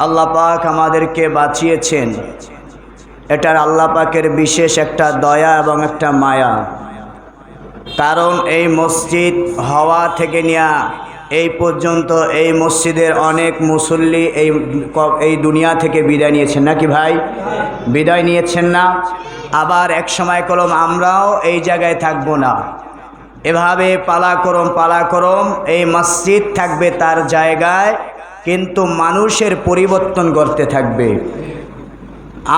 আল্লাহ পাক আমাদেরকে বাঁচিয়েছেন। এটার আল্লাহ পাকের বিশেষ একটা দয়া এবং একটা মায়া। কারণ এই মসজিদ হওয়া থেকে নেয়া এই পর্যন্ত এই মসজিদের অনেক মুসল্লি এই এই দুনিয়া থেকে বিদায় নিয়েছেন। নাকি ভাই? বিদায় নিয়েছেন না? আবার এক সময় কলম, আমরাও এই জায়গায় থাকব না। এভাবে পালাক্রম পালাক্রম এই মসজিদ থাকবে তার জায়গায় কিন্তু মানুষের পরিবর্তন করতে থাকবে।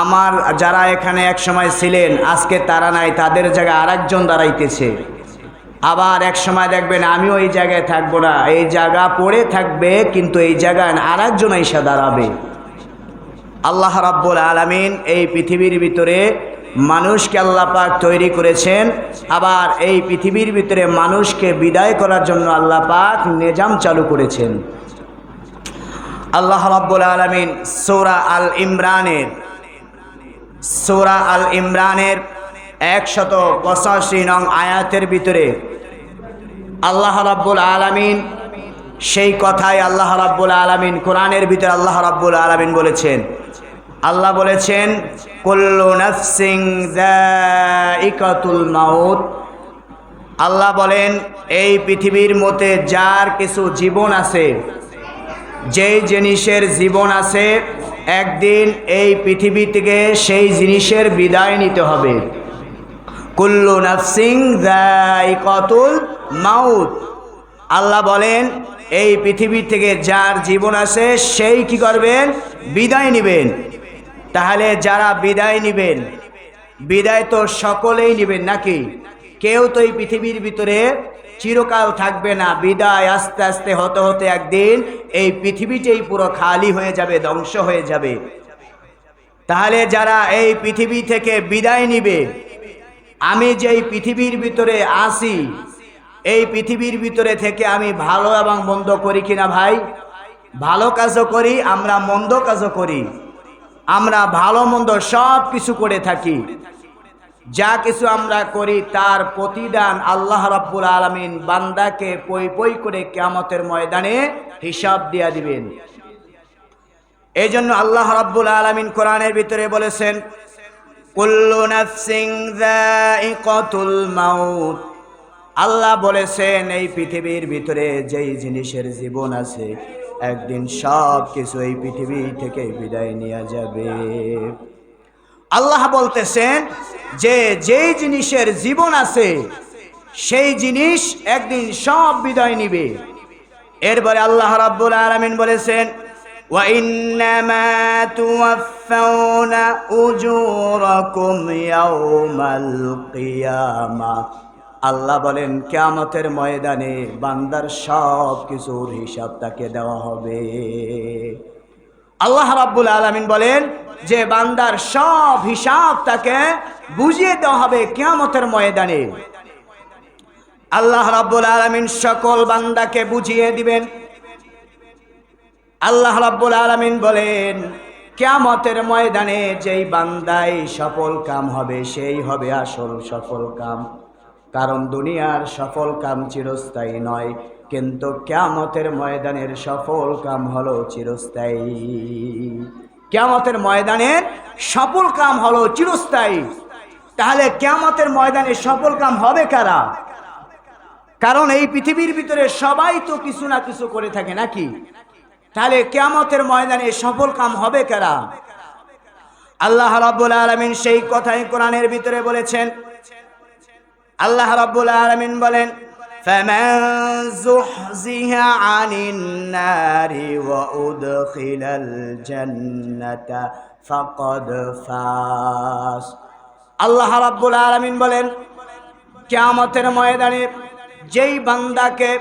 আমার যারা এখানে এক সময় ছিলেন, আজকে তারা নাই, তাদের জায়গায় আরেকজন দাঁড়াইতেছে। আবার এক সময় দেখবেন, আমিও এই জায়গায় থাকব না। এই জায়গা পড়ে থাকবে, কিন্তু এই জায়গায় আরেকজন এসে দাঁড়াবে। আল্লাহ রাব্বুল আলামিন এই পৃথিবীর ভিতরে মানুষকে আল্লাহ পাক তৈরি করেছেন। আবার এই পৃথিবীর ভিতরে মানুষকে বিদায় করার জন্য আল্লাহ পাক নিজাম চালু করেছেন। আল্লাহ রাব্বুল আলামিন সূরা আল ইমরানের সূরা আল ইমরানের একশত পঁচাশি নং আয়াতের ভিতরে আল্লাহ রাব্বুল আলামিন সেই কথাই আল্লাহ রাব্বুল আলামিন কোরআনের ভিতরে আল্লাহ রাব্বুল আলামিন বলেছেন। আল্লাহ বলেছেন, কুল্লু নাফসিং যায়িকাতুল মাউত। আল্লাহ বলেন, এই পৃথিবীর মধ্যে যার কিছু জীবন আছে যেই জিনিসের জীবন আছে, একদিন এই পৃথিবী থেকে সেই জিনিসের বিদায় নিতে হবে। কুল্লু নাফসিং কতুল মাউত। আল্লাহ বলেন, এই পৃথিবী থেকে যার জীবন আছে, সেই কি করবেন? বিদায় নেবেন। তাহলে যারা বিদায় নেবেন, বিদায় তো সকলেই নেবেন নাকি? কেউ তো এই পৃথিবীর ভিতরে চিরকাল থাকবে না। বিদায় আস্তে আস্তে হতে হতে একদিন এই পৃথিবীটাই পুরো খালি হয়ে যাবে, ধ্বংস হয়ে যাবে। তাহলে যারা এই পৃথিবী থেকে বিদায় নিবে, আমি যেই পৃথিবীর ভিতরে আসি, এই পৃথিবীর ভিতরে থেকে আমি ভালো এবং মন্দ করি কিনা ভাই? ভালো কাজও করি, আমরা মন্দ কাজও করি। আমরা ভালো মন্দ সব কিছু করে থাকি। যা কিছু আমরা করি তার প্রতিদান আল্লাহ রাব্বুল আলমিন বান্দাকে পই পই করে কেয়ামতের ময়দানে হিসাব দিয়া দিবেন। এই জন্য আল্লাহ রাব্বুল আলমিন কোরআনের ভিতরে বলেছেন আল্লাহ বলেছেন, এই পৃথিবীর ভিতরে যেই জিনিসের জীবন আছে, একদিন সব কিছু এই পৃথিবী থেকে বিদায় নেওয়া যাবে। আল্লাহ বলতেছেন যে যেই জিনিসের জীবন আছে সেই জিনিস একদিন সব বিদায় নিবে এরপরে আল্লাহ রাব্বুল আলামিন বলেছেন وَإِنَّمَا تُوَفَّوْنَ أُجُورَكُمْ يَوْمَ الْقِيَامَةِ আল্লাহ বলেন কেয়ামতের ময়দানে বান্দার সব কিছুর হিসাব তাকে দেওয়া হবে আল্লাহ রাব্বুল আলামিন বলেন যে বান্দার সব হিসাব তাকে বুঝিয়ে দেওয়া হবে কেয়ামতের ময়দানে। আল্লাহ রাব্বুল আলামিন সকল বান্দাকে বুঝিয়ে দিবেন। আল্লাহ রাব্বুল আলামিন বলেন, কেয়ামতের ময়দানে যেই বান্দাই সফল কাম হবে, সেই হবে আসল সফল কাম। কারণ দুনিয়ার সফল কাম চিরস্থায়ী নয়। কিন্তু কেয়ামতের ময়দানের সফল কাম হলো চিরস্থায়ী। কেয়ামতের ময়দানের সফল কাম হলো চিরস্থায়ী। তাহলে কেয়ামতের ময়দানে সফল কাম হবে কারা? কারণ এই পৃথিবীর ভিতরে সবাই তো কিছু না কিছু করে থাকে নাকি? তাহলে কেয়ামতের ময়দানে সফল কাম হবে কারা? আল্লাহ রাব্বুল আলামিন সেই কথাই কোরআনের ভিতরে বলেছেন। আল্লাহ রাব্বুল আলামিন বলেন فمن زحزح عن النار وأدخل الجنة فقد فاز আল্লাহ রাব্বুল আলামিন বলেন কিয়ামতের ময়দানে যেই বান্দাকে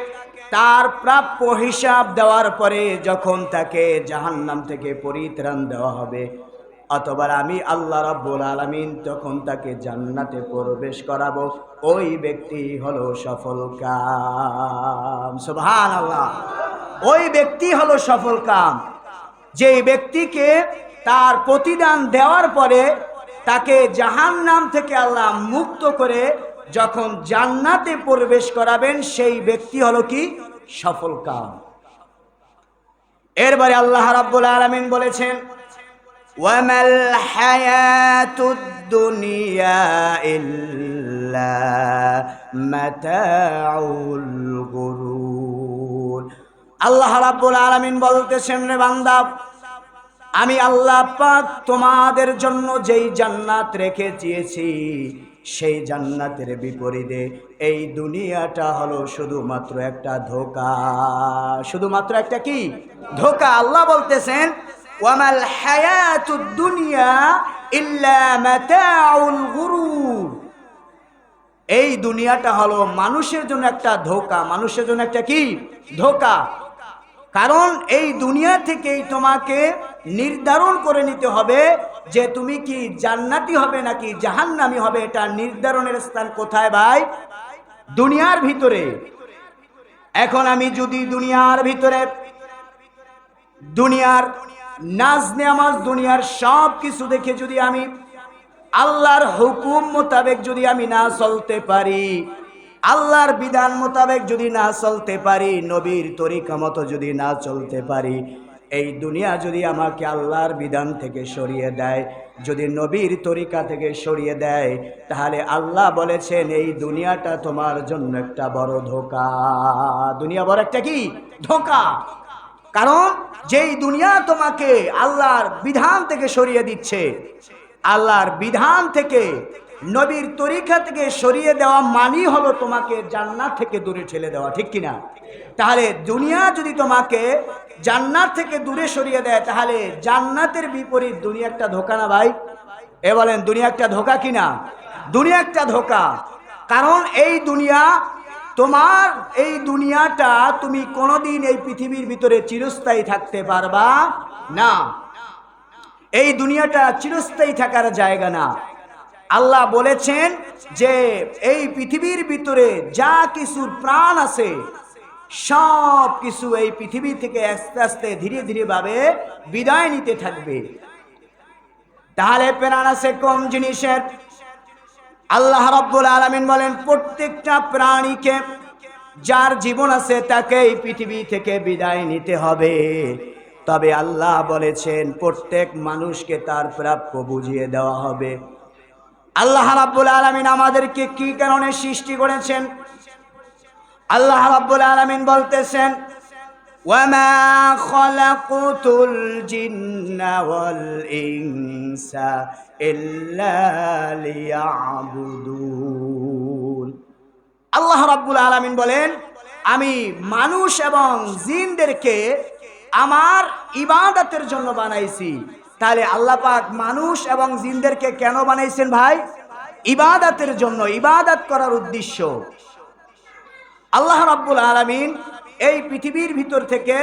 তার প্রাপ্য হিসাব দেওয়ার পরে যখন তাকে জাহান্নাম থেকে পরিত্রাণ দেওয়া হবে অথবা আমি আল্লাহ রাব্বুল আলামিন তখন তাকে জান্নাতে প্রবেশ করাবো, ওই ব্যক্তি হলো সফল কাম। সুবহান আল্লাহ ওই ব্যক্তি হলো সফল কাম। যেই ব্যক্তিকে তার প্রতিদান দেওয়ার পরে তাকে জাহান্নাম থেকে আল্লাহ মুক্ত করে যখন জান্নাতে প্রবেশ করাবেন, সেই ব্যক্তি হলো কি? সফল কাম। এরপরে আল্লাহ রাব্বুল আলামিন বলেছেন ওয়ামাল হায়াতুদ দুনিয়া ইল্লা মাতাউল গুরুর আল্লাহ রাব্বুল আলামিন বলতেছেন রে বান্দা, আমি আল্লাহ পাক তোমাদের জন্য যেই জান্নাত রেখে দিয়েছি সেই জান্নাতের বিপরীতে এই দুনিয়াটা হলো শুধুমাত্র একটা ধোকা। শুধুমাত্র একটা কি? ধোকা। আল্লাহ বলতেছেন ওয়ামাল হায়াতুদ দুনিয়া ইল্লা মাতাউল গুরুর এই দুনিয়াটা হলো মানুষের জন্য একটা ধোকা, মানুষের জন্য একটা কি? ধোকা। কারণ এই দুনিয়া থেকেই তোমাকে নির্ধারণ করে নিতে হবে যে তুমি কি জান্নাতি হবে নাকি জাহান্নামি হবে, এটা নির্ধারণের স্থান কোথায় ভাই? দুনিয়ার ভিতরে। এখন আমি যদি দুনিয়ার ভিতরে, দুনিয়ার নাজ নেমাজ দুনিয়ার সব কিছু দেখে যদি আমি আল্লাহর হুকুম মোতাবেক যদি আমি না চলতে পারি, আল্লাহর বিধান মোতাবেক যদি না চলতে পারি, নবীর তরিকা মতো যদি না চলতে পারি, এই দুনিয়া যদি আমাকে আল্লাহর বিধান থেকে সরিয়ে দেয়, যদি নবীর তরিকা থেকে সরিয়ে দেয়, তাহলে আল্লাহ বলেছেন, এই দুনিয়াটা তোমার জন্য একটা বড় ধোকা। দুনিয়া বড় একটা কি? ধোকা। কারণ যেই দুনিয়া তোমাকে আল্লাহর বিধান থেকে সরিয়ে দিচ্ছে, আল্লাহর বিধান থেকে, নবীর তরিকা থেকে সরিয়ে দেওয়া মানি হলো তোমাকে জান্নাত থেকে দূরে ঠেলে দেওয়া, ঠিক কিনা? তাহলে দুনিয়া যদি তোমাকে জান্নাত থেকে দূরে সরিয়ে দেয়, তাহলে জান্নাতের বিপরীত দুনিয়া একটা ধোকা না ভাই? এ বলেন, দুনিয়া একটা ধোকা কিনা? দুনিয়া একটা ধোকা। কারণ এই দুনিয়া তোমার এই দুনিয়াটা তুমি কোনোদিন এই পৃথিবীর ভিতরে চিরস্থায়ী থাকতে পারবা না। এই দুনিয়াটা চিরস্থায়ী থাকার জায়গা না। আল্লাহ বলেছেন যে এই পৃথিবীর ভিতরে যা কিছুর প্রাণ আছে, সব কিছু এই পৃথিবী থেকে আস্তে আস্তে ধীরে ধীরে ভাবে বিদায় নিতে থাকবে। তাহলে প্রাণ আছে কম জিনিসের? আল্লাহ রব্বুল আলমিন বলেন প্রত্যেকটা প্রাণীকে যার জীবন আছে তাকে এই পৃথিবী থেকে বিদায় নিতে হবে তবে আল্লাহ বলেছেন প্রত্যেক মানুষকে তার প্রাপ্য বুঝিয়ে দেওয়া হবে আল্লাহ রাব্বুল আলমিন আমাদেরকে কি কারণে সৃষ্টি করেছেন আল্লাহ রাব্বুল আলমিন বলতেছেন وما خلقت الجن والإنس إلا ليعبدون আল্লাহ রাব্বুল আলামিন বলেন, আমি মানুষ এবং জিনদেরকে আমার ইবাদতের জন্য বানাইছি। তাহলে আল্লাহ পাক মানুষ এবং জিনদেরকে কেন বানাইছেন ভাই? ইবাদতের জন্য, ইবাদত করার উদ্দেশ্য। আল্লাহ রাব্বুল আলামিন এই পৃথিবীর ভিতর থেকে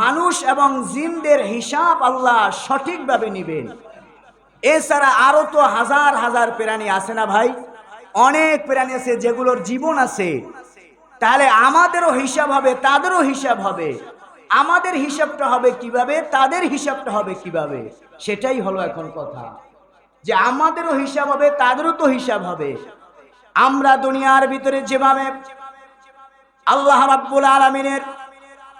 মানুষ এবং জিনদের হিসাব আল্লাহ সঠিকভাবে নিবেন। এছাড়া আরও তো হাজার হাজার প্রাণী আছে না ভাই? অনেক প্রাণী আছে যেগুলোর জীবন আছে। তাহলে আমাদেরও হিসাব হবে, তাদেরও হিসাব হবে। আমাদের হিসাবটা হবে কীভাবে, তাদের হিসাবটা হবে কীভাবে? সেটাই হলো এখন কথা। যে আমাদেরও হিসাব হবে, তাদেরও তো হিসাব হবে। আমরা দুনিয়ার ভিতরে যেভাবে আল্লাহ রাব্বুল আলমিনের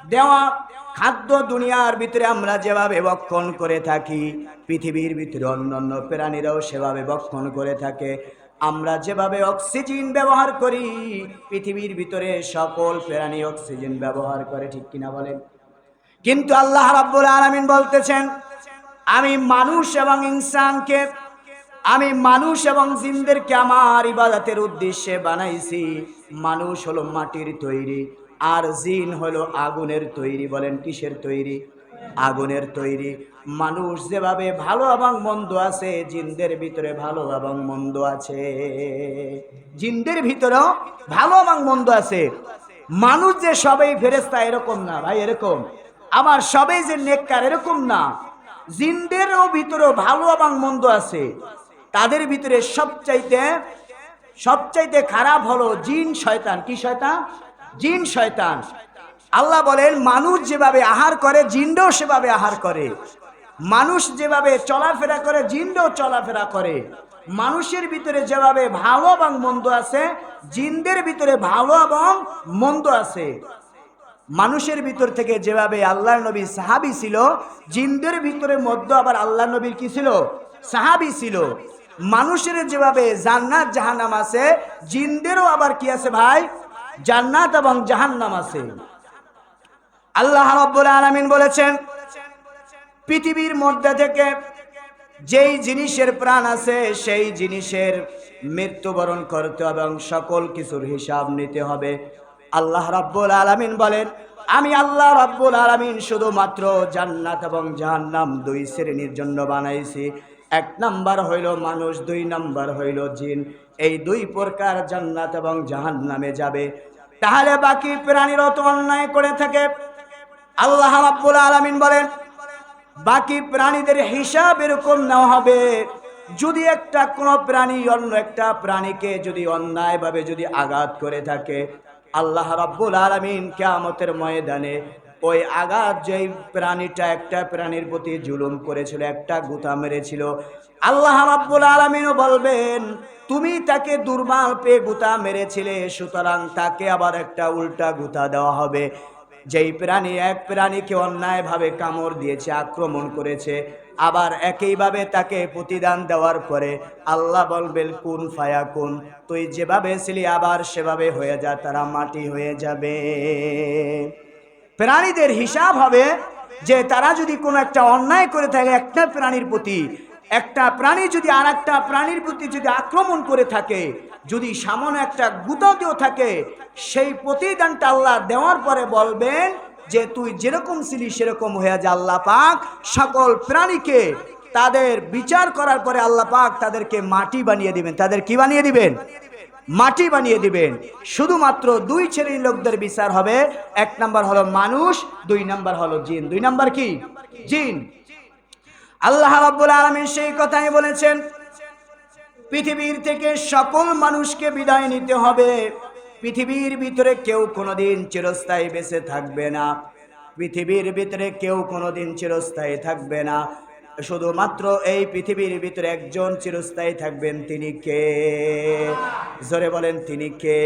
দেওয়া খাদ্য দুনিয়ার ভিতরে আমরা যেভাবে বক্ষণ করে থাকি, পৃথিবীর ভিতরে অন্যান্য প্রাণীরাও সেভাবে বক্ষণ করে থাকে। আমরা যেভাবে অক্সিজেন ব্যবহার করি, পৃথিবীর ভিতরে সকল প্রাণী অক্সিজেন ব্যবহার করে, ঠিক কিনা বলেন? কিন্তু আল্লাহ রাব্বুল আলামিন বলতেছেন, আমি মানুষ এবং ইনসানকে, আমি মানুষ এবং জিনদেরকে আমার ইবাদতের উদ্দেশ্যে বানাইছি। মানুষ হলো মাটির তৈরি। আর জিন হলো আগুনের তৈরি, বলেন কিসের তৈরি? আগুনের তৈরি। মানুষ যেভাবে ভালো এবং মন্দ আছে, জিনদের ভিতরে ভালো এবং মন্দ আছে। জিনদের ভিতরেও ভালো এবং মন্দ আছে। মানুষ যে সবাই ফেরেস্তা এরকম না, ভাই, এরকম। আমার সবাই যে নেককার এরকম না। জিনদেরও ভিতরেও ভালো এবং মন্দ আছে। তাদের ভিতরে সবচাইতে সবচাইতে খারাপ হলো জিন, শয়তান। কি শয়তান? জিন শয়তান। আল্লাহ বলেন, মানুষ যেভাবে আহার করে জিনটাও সেভাবে আহার করে। মানুষ যেভাবে চলাফেরা করে জিনটাও চলাফেরা করে। মানুষের ভিতরে যেভাবে ভালো এবং মন্দ আছে, জিনদের ভিতরে ভালো এবং মন্দ আছে। মানুষের ভিতর থেকে যেভাবে আল্লাহ নবী সাহাবি ছিল, জিনদের ভিতরে মধ্য আবার আল্লাহ নবীর কি ছিল? সাহাবি ছিল। মানুষের যেভাবে জান্নাত জাহানাম আছে, জিনদেরও আবার কি আছে ভাই? জান্নাত এবং জাহান্নাম আছে। আল্লাহ রব্বুল আলামিন বলেছেন, পৃথিবীর মধ্যে থেকে যেই জিনিসের প্রাণ আছে, সেই জিনিসের মৃত্যুবরণ করতে হবে এবং সকল কিছুর হিসাব নিতে হবে। আল্লাহ রাব্বুল আলামিন বলেন, আমি আল্লাহ রাব্বুল আলামিন শুধুমাত্র জান্নাত এবং জাহান্নাম দুই শ্রেণির জন্য বানাইছি। এক নাম্বার হইল মানুষ, দুই নাম্বার হইল জিন। এই দুই প্রকার জান্নাত এবং জাহান্নামে যাবে। তাহলে বাকি প্রাণীরা তো অন্যায় করে থাকে। আল্লাহ রাব্বুল আলামিন বলেন, বাকি প্রাণীদের হিসাব এরকম নেওয়া হবে, যদি একটা কোনো প্রাণী অন্য একটা প্রাণীকে যদি অন্যায়ভাবে যদি আঘাত করে থাকে, আল্লাহ রাব্বুল আলামিন কিয়ামতের ময়দানে ওই আঘাত যেই প্রাণীটা একটা প্রাণীর প্রতি জুলুম করেছিল, একটা গুতা মেরেছিল আল্লাহ রাব্বুল আলামিনও বলবেন, তুমি তাকে দুর্বল পেয়ে গুতা মেরেছিলে, সুতরাং তাকে আবার একটা উল্টা গুতা দেওয়া হবে। যেই প্রাণী এক প্রাণীকে অন্যায়ভাবে কামড় দিয়েছে, আক্রমণ করেছে, আবার একইভাবে তাকে প্রতিদান দেওয়ার পরে আল্লাহ বলবেন, কোন ফায়া কোন, তুই যেভাবে ছিলি আবার সেভাবে হয়ে যা, তারা মাটি হয়ে যাবে। প্রাণীদের হিসাব হবে যে তারা যদি কোনো একটা অন্যায় করে থাকে, একটা প্রাণীর প্রতি একটা প্রাণী যদি আর একটা প্রাণীর প্রতি যদি আক্রমণ করে থাকে, যদি সামনে একটা গুতাতেও থাকে, সেই প্রতিদানটা আল্লাহ দেওয়ার পরে বলবেন যে, তুই যেরকম ছিলি, সেরকম হয়ে যা আল্লাহ পাক। সকল প্রাণীকে তাদের বিচার করার পরে আল্লাহ পাক তাদেরকে মাটি বানিয়ে দিবেন। তাদের কি বানিয়ে দিবেন? মাটি বানিয়ে দিবেন। শুধুমাত্র দুই শ্রেণির লোকদের বিচার হবে। এক নাম্বার হলো মানুষ, দুই নাম্বার হলো জিন। দুই নাম্বার কি? জিন। আল্লাহ রাব্বুল আলামিন সেই কথাই বলেছেন, পৃথিবীর থেকে সকল মানুষকে বিদায় নিতে হবে। পৃথিবীর ভিতরে কেউ কোনোদিন চিরস্থায়ী বেঁচে থাকবে না। পৃথিবীর ভিতরে কেউ কোনোদিন চিরস্থায়ী থাকবে না। শুধুমাত্র এই পৃথিবীর ভিতরে একজন চিরস্থায়ী থাকবেন তিনি কে? জোরে বলেন, তিনি কে?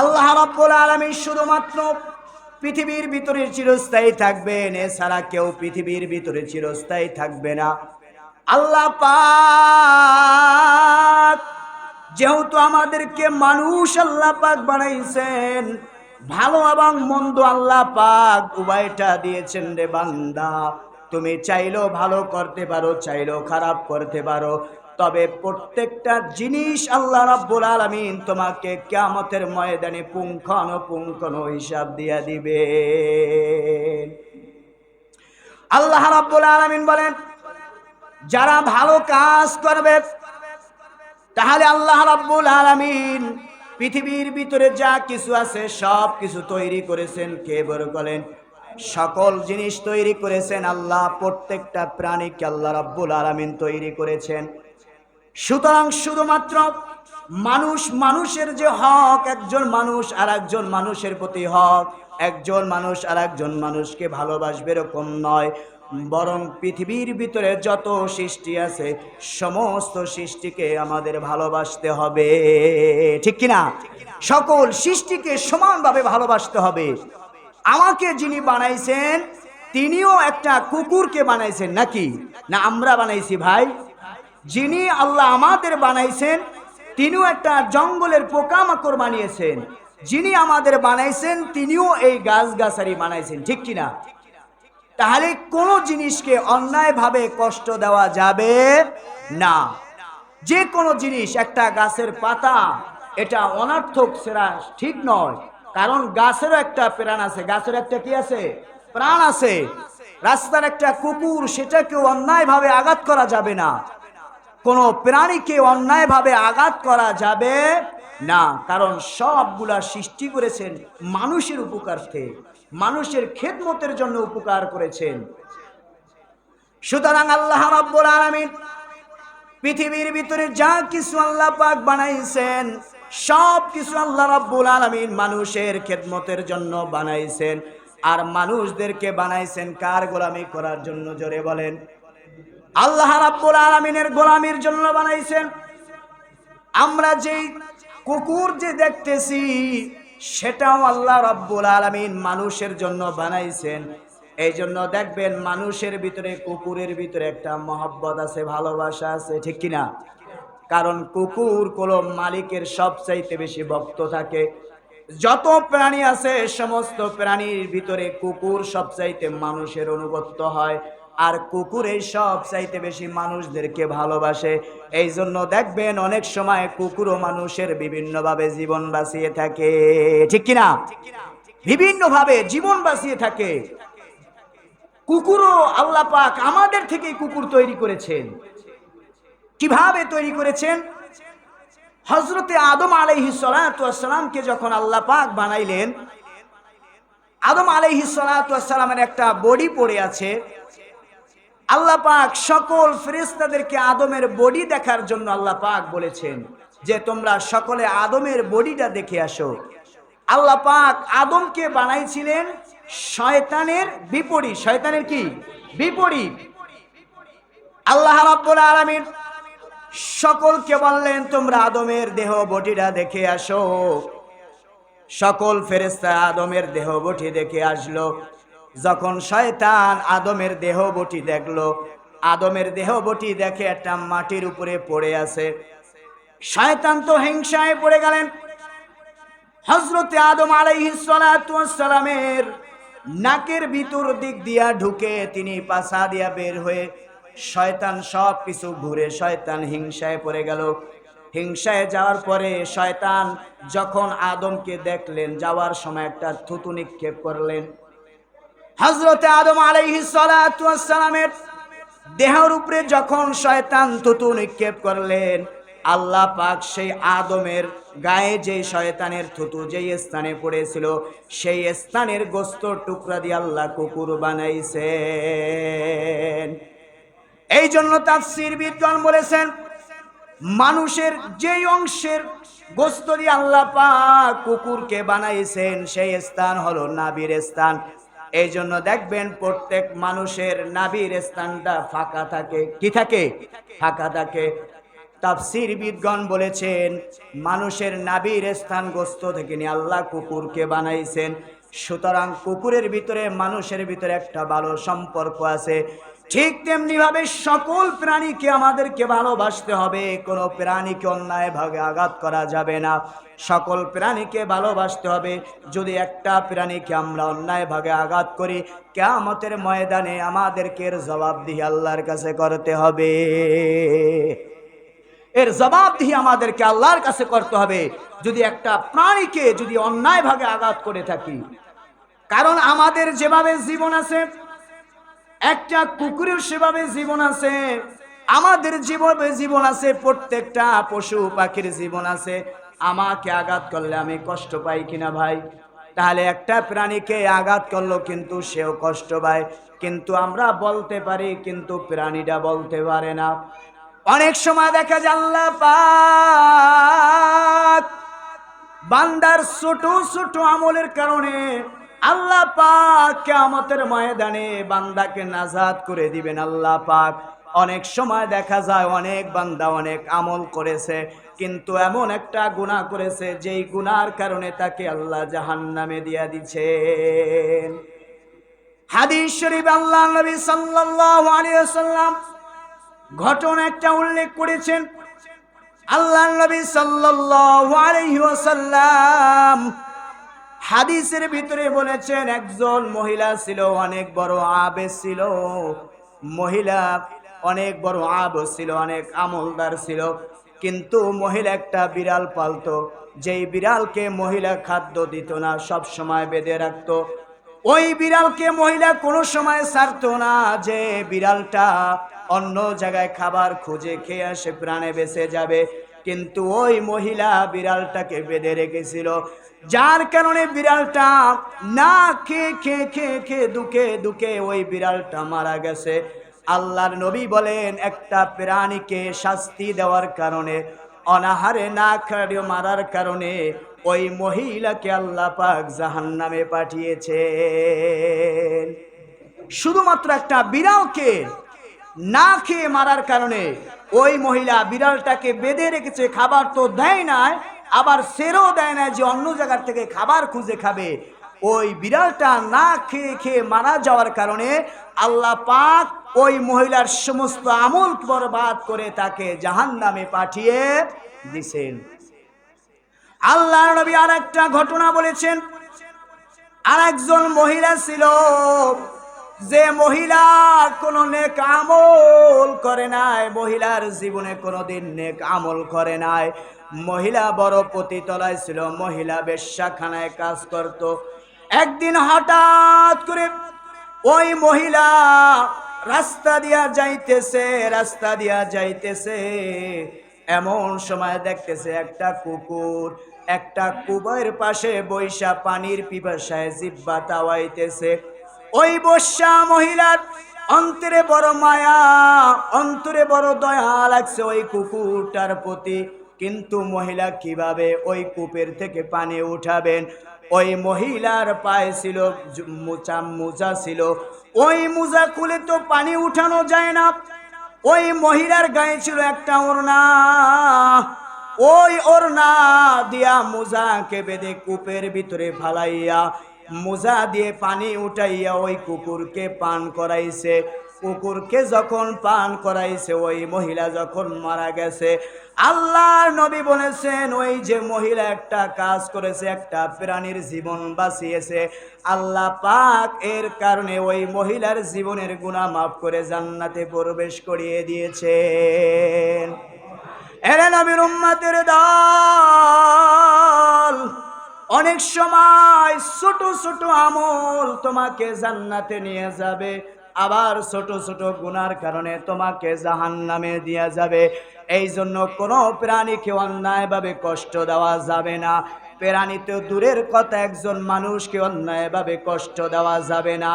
আল্লাহ রাব্বুল আলামিন শুধুমাত্র পৃথিবীর ভিতরে চিরস্থায়ী থাকবেন এছাড়া কেউ পৃথিবীর ভিতরে চিরস্থায়ী থাকবে না। আল্লাহ পাক যেহেতু আমাদেরকে মানুষ আল্লাহ পাক বানাইছেন, ভালো এবং মন্দ আল্লাহ পাক উভয়টা দিয়েছেন রে বান্দা। তুমি চাইলেও ভালো করতে পারো, চাইলেও খারাপ করতে পারো তবে প্রত্যেকটা জিনিস আল্লাহ রাব্বুল আলামিন তোমাকে কিয়ামতের ময়দানে পুঙ্খানুপুঙ্খন হিসাব দিয়া দিবে আল্লাহ রাব্বুল আলামিন বলেন, যারা ভালো কাজ করবে, তাহলে আল্লাহ রাব্বুল আলামিন পৃথিবীর ভিতরে যা কিছু আছে সব কিছু তৈরি করেছেন, কে বড় বলেন? সকল জিনিস তৈরি করেছেন আল্লাহ, প্রত্যেকটা প্রাণীকে আল্লাহ রাব্বুল আলামিন তৈরি করেছেন। সুতরাং শুধুমাত্র মানুষ মানুষের যে হক, একজন মানুষ আর একজন মানুষের প্রতি হক, একজন মানুষ আর একজন মানুষকে ভালোবাসবে এরকম নয়। বরং পৃথিবীর ভিতরে যত সৃষ্টি আছে, সমস্ত সৃষ্টিকে আমাদের ভালোবাসতে হবে। ঠিক কিনা? সকল সৃষ্টিকে সমানভাবে ভালোবাসতে হবে। আমাকে যিনি বানাইছেন, তিনিও একটা কুকুরকে বানাইছেন নাকি? না, আমরা বানাইছি ভাই। যিনি আল্লাহ আমাদের বানাইছেন, তিনিও একটা জঙ্গলের পোকামাকড় বানিয়েছেন। যিনি আমাদের বানাইছেন, তিনিও এই গাছগাছারি বানাইছেন, ঠিক কিনা? তাহলে কোনো জিনিসকে অন্যায়ভাবে কষ্ট দেওয়া যাবে না। যে কোনো জিনিস, একটা গাছের পাতা, এটা অনার্থক সেরা, ঠিক নয়। কারণ গাছেরও একটা প্রাণ আছে। গাছের একটা কি আছে? প্রাণ আছে। রাস্তার একটা কুকুর, সেটাকেও অন্যায়ভাবে আঘাত করা যাবে না। কোনো প্রাণীকে অন্যায়ভাবে আঘাত করা যাবে না। কারণ সবগুলা সৃষ্টি করেছেন মানুষের উপকার্থে মানুষের খেদমতের জন্য উপকার করেছেন। সুতরাং আল্লাহ রাব্বুল আলামিন পৃথিবীর ভিতরে যা কিছু আল্লাহ পাক বানাইছেন সব কিছু আল্লাহ রাব্বুল আলামিন মানুষের খেদমতের জন্য বানাইছেন। আর মানুষদেরকে বানাইছেন কার গোলামি করার জন্য? জোরে বলেন। আল্লাহ রাব্বুল আলামিনের গোলামির জন্য বানাইছেন। আমরা যেই কুকুর যে দেখতেছি, সেটাও আল্লাহ রব্বুল আলমিন মানুষের জন্য বানাইছেন। এই জন্য দেখবেন মানুষের ভিতরে, কুকুরের ভিতরে একটা মহব্বত আছে, ভালোবাসা আছে, ঠিক কিনা? কারণ কুকুর কোনো মালিকের সবচাইতে বেশি ভক্ত থাকে। যত প্রাণী আছে, সমস্ত প্রাণীর ভিতরে কুকুর সবচাইতে মানুষের অনুগত্য হয়। আর কুকুরের সব চাইতে বেশি মানুষদেরকে ভালোবাসে। এই জন্য দেখবেন অনেক সময় কুকুরও মানুষের বিভিন্নভাবে জীবন বাঁচিয়ে থাকে। ঠিক কিনা? বিভিন্নভাবে জীবন বাঁচিয়ে থাকে। কুকুরও আল্লাহ পাক আমাদের থেকে কুকুর তৈরি করেছেন। কীভাবে তৈরি করেছেন? হজরতে আদম আলাইহি সালামকে যখন আল্লাহ পাক বানাইলেন, আদম আলাইহি সালামের একটা বডি পড়ে আছে। আল্লাহ পাক সকল ফেরেস্তাদেরকে আদমের বডি দেখার জন্য আল্লাহ পাক বলেছেন যে তোমরা সকলে আদমের বডিটা দেখে আসো। আল্লাহ পাক আদমকে বানাইছিলেন শয়তানের বিপরীত। শয়তানের কি? বিপরীত। আল্লাহ রাব্বুল আলামিন সকলকে বললেন, তোমরা আদমের দেহ বটিটা দেখে আসো। সকল ফেরেস্তা আদমের দেহ বটি দেখে আসলো। যখন শয়তান আদমের দেহ বটি দেখল, আদমের দেহ বটি দেখে একটা মাটির উপরে পড়ে আছে। শয়তান তো হিংসায় পড়ে গেলেন। হজরতে আদম আলাইহিসালামের নাকের ভিতর দিক দিয়া ঢুকে তিনি পাশা দিয়া বের হয়ে শয়তান সব কিছু ঘুরে শয়তান হিংসায় পড়ে গেল। হিংসায় যাওয়ার পরে শয়তান যখন আদমকে দেখলেন, যাওয়ার সময় একটা থুতু নিক্ষেপ করলেন। হজরতে আদম আলাইহিসালামের দেহের উপরে যখন শয়তান থুতু নিক্ষেপ করলেন, আল্লাহ পাক সেই আদমের গায়ে যে শয়তানের থুতু যেই স্থানে পড়েছিল, সেই স্থানের গোস্ত টুকরা দিয়ে আল্লাহ কুকুর বানাইছেন। এই জন্য তাফসির বিদ্বান বলেছেন, মানুষের যেই অংশের গোস্ত দিয়ে আল্লাহ পাক কুকুরকে বানাইছেন, সেই স্থান হলো নাবির স্থান। এই জন্য দেখবেন প্রত্যেক মানুষের নাবির স্থানটা ফাঁকা থাকে। কি থাকে? ফাঁকা থাকে। তাফসিরবিদগণ বলেছেন, মানুষের নাবির স্থান গোস্ত থেকে নিয়ে আল্লাহ কুকুরকে বানাইছেন। সুতরাং কুকুরের ভিতরে মানুষের ভিতরে একটা ভালো সম্পর্ক আছে। ঠিক তেমনি ভাবে সকল প্রাণীকে আমাদেরকে ভালোবাসতে হবে। কোনো প্রাণীকে অন্যায় ভাগে আঘাত করা যাবে না। সকল প্রাণীকে ভালোবাসতে হবে। যদি একটা প্রাণীকে আমরা অন্যায় ভাগে আঘাত করি কেমতের ময়দানে আমাদেরকে এর জবাবদিহি আল্লাহর কাছে করতে হবে। এর জবাবদিহি আমাদেরকে আল্লাহর কাছে করতে হবে। যদি একটা প্রাণীকে যদি অন্যায় ভাগে আঘাত করে থাকি, কারণ আমাদের যেভাবে জীবন আছে একটা কুকুরের সেভাবে জীবন আছে, আমাদের জীবনে জীবন আছে, প্রত্যেকটা পশু পাখির জীবন আছে। আমাকে আঘাত করলে আমি কষ্ট পাই কিনা ভাই? তাহলে একটা প্রাণীকে আঘাত করল কিন্তু সেও কষ্ট পায়। কিন্তু আমরা বলতে পারি, কিন্তু প্রাণীটা বলতে পারে না। অনেক সময় দেখা আল্লাহ পাক বান্দার ছোট ছোট আমলের কারণে আল্লাহ পাক কেয়ামতের ময়দানে বান্দাকে নাজাদ করে দিবেন, আল্লাহ পাক। অনেক সময় দেখা যায় অনেক বান্দা অনেক আমল করেছে, কিন্তু এমন একটা গুণা করেছে, যেই গুনার কারণে তাকে আল্লাহ জাহান্নামে দিয়া দিচ্ছেন। হাদিস শরীফ আল্লাহ নবী সাল্লাল্লাহু আলাইহি ওয়াসাল্লাম ঘটনা একটা উল্লেখ করেছেন। আল্লাহ নবী সাল্লাল্লাহু আলাইহি ওয়াসাল্লাম হাদিসের ভিতরে বলেছেন, একজন মহিলা ছিল, অনেক বড় আবে ছিল। মহিলা অনেক বড় আব ছিল, অনেক আমলদার ছিল। কিন্তু মহিলা একটা বিড়াল পালতো। যেই বিড়ালকে মহিলা খাদ্য দিত না, সব সময় বেঁধে রাখতো। ওই বিড়ালকে মহিলা কোনো সময় ছাড়তো না। যে বিড়ালটা অন্য জায়গায় খাবার খুঁজে খেয়ে আসে, প্রাণে বেঁচে যাবে। কিন্তু ওই মহিলা বিড়ালটাকে বেঁধে রেখেছিল। যার কারণে বিড়ালটা না খেয়ে খেয়ে খেয়ে খেয়ে দুকে দুকে ওই বিড়ালটা মারা গেছে। আল্লাহর নবী বলেন, একটা প্রাণীকে শাস্তি দেওয়ার কারণে, অনাহারে না খাড়িয়ে মারার কারণে ওই মহিলাকে আল্লাহ পাক জাহান্নামে পাঠিয়েছে শুধুমাত্র একটা বিড়ালকে না খেয়ে মারার কারণে ওই মহিলা বিড়ালটাকে বেঁধে রেখেছে, খাবার তো দেয় না আবার সেরও দেয় না যে অন্য জায়গার থেকে খাবার খুঁজে খাবে। ওই বিড়ালটা না খেয়ে খেয়ে মারা যাওয়ার কারণে আল্লাহ পাক ওই মহিলার সমস্ত আমল বরবাদ করে তাকে জাহান নামে পাঠিয়ে দিছেন। আল্লাহ নবী আর একটা ঘটনা বলেছেন। আর একজন মহিলা ছিল, যে মহিলা কোনো নেক আমল করে নাই, মহিলার জীবনে কোনোদিন নেক আমল করে নাই। মহিলা বড় পতিতলায় ছিল, মহিলা বেশ্যাখানায় কাজ করত। একদিন হঠাৎ করে ওই মহিলা রাস্তা দিয়া যাইতেছে, রাস্তা দিয়া যাইতেছে। এমন সময় দেখতেছে একটা কুকুর, একটা কুবের পাশে বৈশা পানির পিপাসায় জিব্বা তাওয়াইতেছে। ওই বর্ষা মহিলার অন্তরে বড় মায়া, অন্তরে বড় দয়া লাগছে ওই কুকুরটার প্রতি। কিন্তু মহিলা কীভাবে ওই কূপের থেকে পানি উঠাবেন? ওই মহিলার পায়ে ছিল মোচা, মোজা ছিল। ওই মোজা খুলে তো পানি উঠানো যায় না। ওই মহিলার গায়ে ছিল একটা ওড়না। ওই ওড়না দিয়া মোজাকে বেঁধে কূপের ভিতরে ফালাইয়া, মোজা দিয়ে পানি উঠাইয়া ওই কুকুরকে পান করাইছে। কুকুরকে যখন পান করাইছে, ওই মহিলা যখন মারা গেছে, আল্লাহর নবী বলেছেন, ওই যে মহিলা একটা কাজ করেছে, একটা প্রাণীর জীবন বাঁচিয়েছে। আল্লাহ পাক এর কারণে ওই মহিলার জীবনের গুণা মাফ করে জান্নাতে প্রবেশ করিয়ে দিয়েছেন। এরে নবীর উম্মাতের দল, অনেক সময় ছোট ছোট আমল তোমাকে জান্নাতে নিয়ে যাবে। আবার ছোট ছোট গুনার কারণে তোমাকে জাহান নামে দিয়া যাবে। এই জন্য কোনো প্রাণীকে অন্যায়ভাবে কষ্ট দেওয়া যাবে না। প্রাণী তো দূরের কথা, একজন মানুষকে অন্যায়ভাবে কষ্ট দেওয়া যাবে না।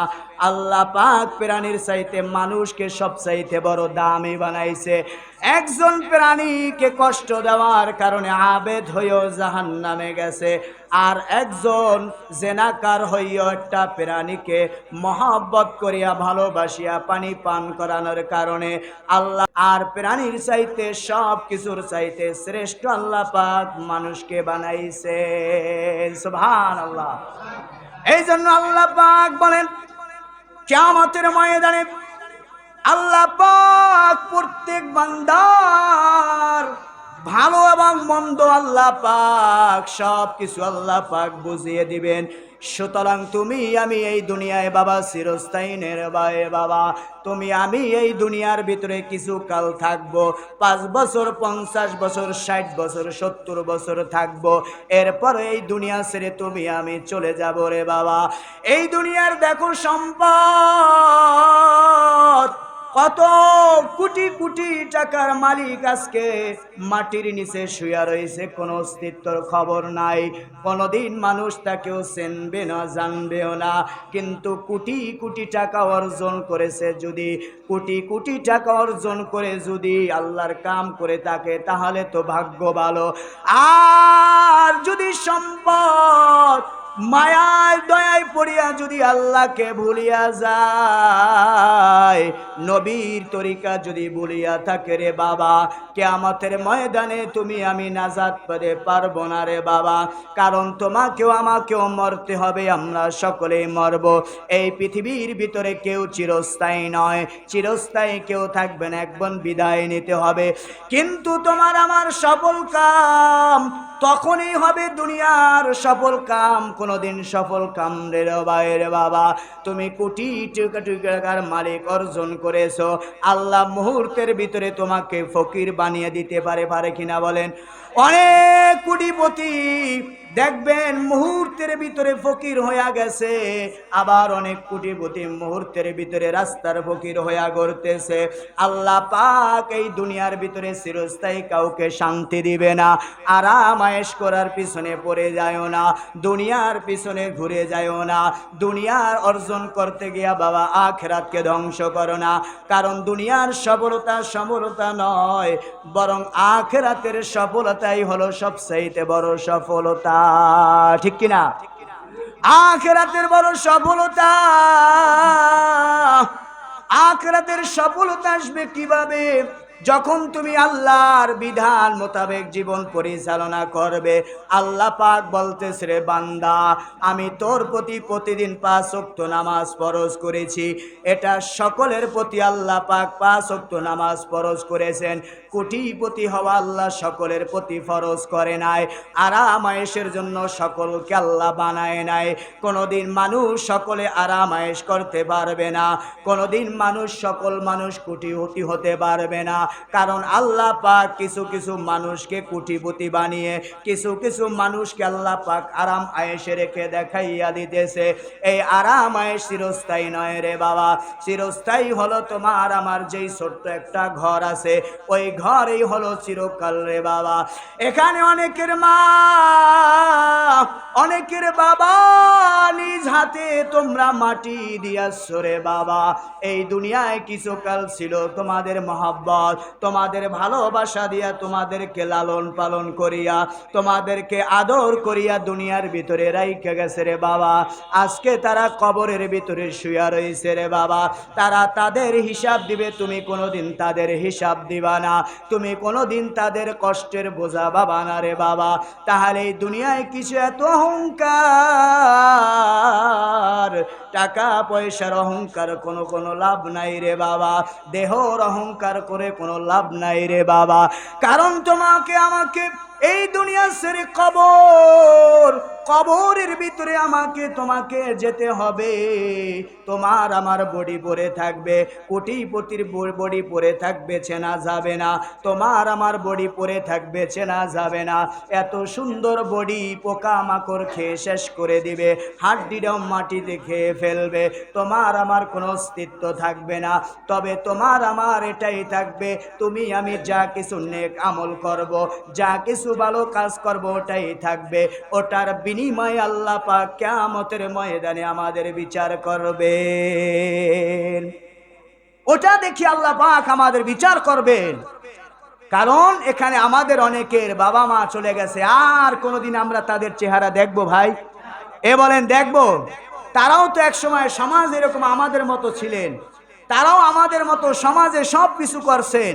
আল্লাহ পাক প্রাণীর চাইতে মানুষকে সব চাইতে বড় দামি বানাইছে। একজন প্রাণীকে কষ্ট দেওয়ার কারণে আবেদ হয়েও জাহান নামে গেছে। আর একজন জেনাকার হইয়া একটা প্রাণীকে মহাব্বত করিয়া ভালোবাসিয়া পানি পান করানোর কারণে আল্লাহ আর প্রাণীর চাইতে সব কিছুর চাইতে শ্রেষ্ঠ আল্লাহ পাক মানুষকে বানাইছে। সুবহান আল্লাহ এই জন্য আল্লাহ পাক বলেন কিয়ামতের ময়দানে আল্লাহ পাক প্রত্যেক বান্দার ভালো এবং মন্দ আল্লাহ পাক সব কিছু আল্লাহ পাক বুঝিয়ে দিবেন। সুতরাং তুমি আমি এই দুনিয়ায় বাবা চিরস্থায়ীনের বায়ে বাবা। তুমি আমি এই দুনিয়ার ভিতরে কিছু কাল থাকব, পাঁচ বছর, পঞ্চাশ বছর, ষাট বছর, সত্তর বছর থাকব। এরপরে এই দুনিয়া ছেড়ে তুমি আমি চলে যাব রে বাবা। এই দুনিয়ার দেখো সম্পদ। কত কোটি কোটি টাকার মালিক আজকে মাটির নিচে শুয়া রয়েছে, কোনো অস্তিত্বর খবর নাই। কোনোদিন মানুষ তাকেও চেনবে না, জানবেও না। কিন্তু কোটি কোটি টাকা অর্জন করেছে যদি, কোটি কোটি টাকা অর্জন করে যদি আল্লাহর কাম করে থাকে, তাহলে তো ভাগ্য ভালো। আর যদি সম্পদ মায়ায় দয়ায় পড়িয়া যদি আল্লাহকে ভুলিয়া যায়, নবীর তরিকা যদি ভুলিয়া থাকে রে বাবা কে কেয়ামতের ময়দানে তুমি আমি নাজাদ পেতে পারব না রে বাবা, কারণ তোমাকেও আমাকেও মরতে হবে, আমরা সকলেই মরব। এই পৃথিবীর ভিতরে কেউ চিরস্থায়ী নয়, চিরস্থায়ী কেউ থাকবে না একবার বিদায় নিতে হবে। কিন্তু তোমার আমার সফল কাম তখনই হবে দুনিয়ার সফল কাম। কোনোদিন সফল কাম রে বাইরে বাবা। তুমি কোটি টুকা টাকার মালিক অর্জন করেছ। আল্লাহ মুহূর্তের ভিতরে তোমাকে ফকির বানিয়ে দিতে পারে পারে কিনা বলেন? অনেক কোটিপতি দেখবেন মুহূর্তের ভিতরে ফকির হইয়া গেছে। আবার অনেক কোটিপতি মুহূর্তের ভিতরে রাস্তার ফকির হইয়া গড়তেছে। আল্লাহ পাক এই দুনিয়ার ভিতরে চিরস্থায়ী কাউকে শান্তি দিবে না। আরাম আয়েশ করার পিছনে পড়ে যায় না। দুনিয়ার পিছনে ঘুরে যায় না। দুনিয়ার অর্জন করতে গিয়া বাবা আখরাতকে ধ্বংস করো না। কারণ দুনিয়ার সফলতা সমলতা নয়, বরং আখরাতের সফলতাই হলো সবচাইতে বড় সফলতা। ঠিক কিনা? আখরাতের বড় সফলতা। আখরাতের সফলতা আসবে কীভাবে? যখন তুমি আল্লাহর বিধান মোতাবেক জীবন পরিচালনা করবে। আল্লাহ পাক বলতেছে, রে বান্দা, আমি তোর প্রতি প্রতিদিন পাঁচ নামাজ ফরজ করেছি। এটা সকলের প্রতি আল্লাহ পাক পাঁচ ওয়াক্ত নামাজ ফরজ করেছেন। কোটিপতি হওয়া আল্লাহ সকলের প্রতি ফরজ করে নাই আরাম আয়েশের জন্য সকলকে আল্লাহ বানায় নাই। কোনোদিন মানুষ সকলে আরাম আয়েশ করতে পারবে না, কোনোদিন মানুষ সকল মানুষ কোটিপতি হতে পারবে না। কারণ আল্লাহ পাক কিছু কিছু মানুষকে কোটিপতি বানিয়ে, কিছু কিছু মানুষকে আল্লাহ পাক আরাম আয়েসে রেখে দেখাইয়া দিতেছে। এই আরাম আয়েস চিরস্থায়ী নয় রে বাবা, চিরস্থায়ী হলো তোমার, আমার যেই ছোট্ট একটা ঘর আছে, ওই ঘরেই হলো চিরকাল রে বাবা। এখানে অনেকের মা, অনেকের বাবা, নিজ হাতে তোমরা মাটি দিয়াছ রে বাবা। এই দুনিয়ায় কিছুকাল ছিল তোমাদের মহাব্বত, তোমাদের ভালোবাসা দিয়া তোমাদেরকে লালন পালন করিয়া, তোমাদেরকে আদর করিয়া দুনিয়ার ভিতরে রাইখে গেছে রে বাবা। আজকে তারা কবরের ভিতরে শুয়া রয়েছে রে বাবা। তারা তাদের হিসাব দিবে, তুমি কোনোদিন তাদের হিসাব দিবা না। তুমি কোনোদিন তাদের কষ্টের বোঝা বাবা না রে বাবা। তাহলে এই দুনিয়ায় কিছু এত অহংকার টাকা পয়সার অহংকার, কোনো কোনো লাভ নাই রে বাবা। দেহর অহংকার করে কোনো লাভ নাই রে বাবা। কারণ তোমাকে আমাকে এই দুনিয়া সেরে কবর কবরের ভিতরে আমাকে, তোমাকে যেতে হবে। তোমার আমার বডি পরে থাকবে, কোটিপতির বডি পরে থাকবে, চেনা যাবে না। তোমার আমার বডি পরে থাকবে, চেনা যাবে না। এত সুন্দর বডি পোকা মাকড় খেয়ে শেষ করে দিবে, হাড্ডিটাও মাটিতে খেয়ে ফেলবে। তোমার আমার কোনো অস্তিত্ব থাকবে না। তবে তোমার আমার এটাই থাকবে, তুমি, আমি যা কিছু নেক আমল করব, যা কিছু ভালো কাজ করব, ওটাই থাকবে। ওটার বিনিময়ে আল্লাহ পাক কেয়ামতের ময়দানে আমাদের বিচার করবেন। ওটা দেখি আল্লাহ পাক আমাদের বিচার করবেন। কারণ এখানে আমাদের অনেকের বাবা মা চলে গেছে, আর কোনোদিন আমরা তাদের চেহারা দেখব ভাই? এ বলেন, দেখব। তারাও তো এক সময় সমাজ এরকম আমাদের মতো ছিলেন, তারাও আমাদের মতো সমাজে সব কিছু করছেন।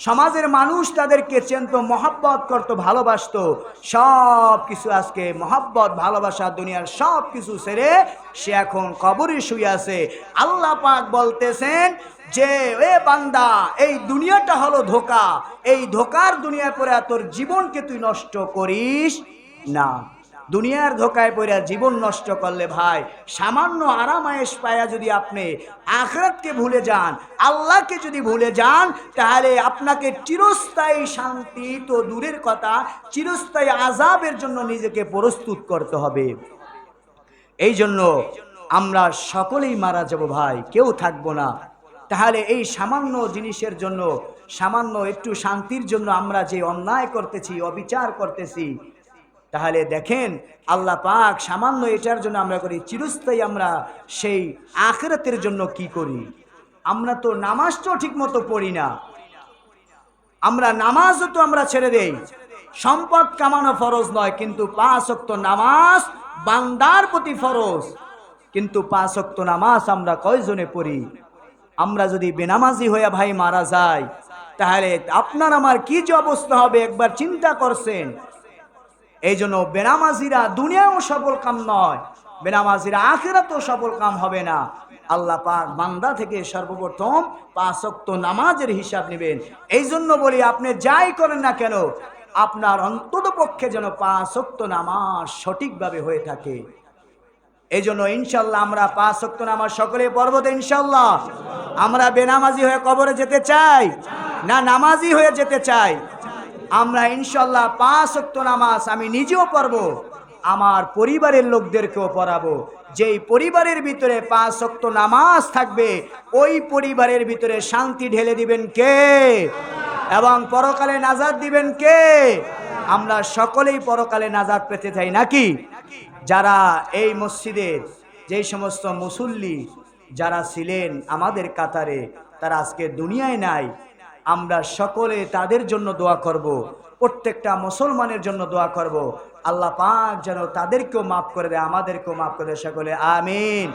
সমাজের মানুষ তাদেরকে চেনত মহাব্বত করত, ভালোবাসতো। সব কিছু আজকে মহাব্বত, ভালোবাসা, দুনিয়ার সব কিছু ছেড়ে সে এখন কবরে শুয়ে আছে। আল্লাহ পাক বলতেছেন যে, এ বান্দা, এই দুনিয়াটা হলো ধোকা। এই ধোকার দুনিয়ায় পরে তোর জীবনকে তুই নষ্ট করিস না। দুনিয়ার ধোকায় পড়ে জীবন নষ্ট করলে ভাই, সামান্য আরামায়েশ পায়া যদি আপনি আখরাতকে ভুলে যান, আল্লাহকে যদি ভুলে যান, তাহলে আপনাকে চিরস্থায়ী শান্তি তো দূরের কথা, চিরস্থায়ী আজাবের জন্য নিজেকে প্রস্তুত করতে হবে। এই জন্য আমরা সকলেই মারা যাব ভাই, কেউ থাকব না। তাহলে এই সামান্য জিনিসের জন্য, সামান্য একটু শান্তির জন্য আমরা যে অন্যায় করতেছি, অবিচার করতেছি তাহলে দেখেন, আল্লাহ পাক সামান্য এটার জন্য আমরা করি, চিরস্থায়ী আমরা সেই আখরাতের জন্য কি করি? আমরা তো নামাজটাও ঠিক মতো পড়ি না। আমরা নামাজও তো আমরা ছেড়ে দেই। সম্পদ কামানো ফরজ নয়, কিন্তু পাঁচ নামাজ বান্দার প্রতি ফরজ। কিন্তু পাঁচ নামাজ আমরা কয়জনে পড়ি? আমরা যদি বেনামাজি হয়ে ভাই মারা যাই, তাহলে আপনার আমার কি যে অবস্থা হবে? একবার চিন্তা করছেন। এই জন্য বেনামাজিরা দুনিয়াও সফল কাম নয়, বেনামাজিরা আখেরাতেও সফল কাম হবে না। আল্লাহ পাক বান্দা থেকে সর্বপ্রথম পাঁচক্ত নামাজের হিসাব নেবেন। এই জন্য বলি, আপনি যাই করেন না কেন, আপনার অন্তত পক্ষে যেন পাঁচক্ত নামাজ সঠিকভাবে হয়ে থাকে। এই জন্য ইনশাল্লাহ আমরা পাঁচ শক্ত নামাজ সকলে পর্বতে ইনশাল্লাহ আমরা বেনামাজি হয়ে কবরে যেতে চাই, না নামাজি হয়ে যেতে চাই? আমরা ইনশাল্লাহ পাঁচ শক্ত নামাজ আমি নিজেও পড়ব, আমার পরিবারের লোকদেরকেও পড়াবো। যেই পরিবারের ভিতরে পাঁচ শক্ত নামাজ থাকবে, ওই পরিবারের ভিতরে শান্তি ঢেলে দিবেন কে? এবং পরকালে নাজাদ দিবেন কে? আমরা সকলেই পরকালে নাজাদ পেতে চাই নাকি? যারা এই মসজিদের যেই সমস্ত মুসল্লি যারা ছিলেন আমাদের কাতারে, তারা আজকে দুনিয়ায় নাই আমরা সকলে তাদের জন্য দোয়া করব। প্রত্যেকটা মুসলমানের জন্য দোয়া করব। আল্লাহ পাক যেন তাদেরকেও মাফ করে দেয়, আমাদেরকেও মাফ করে দেয় সকলে, আমিন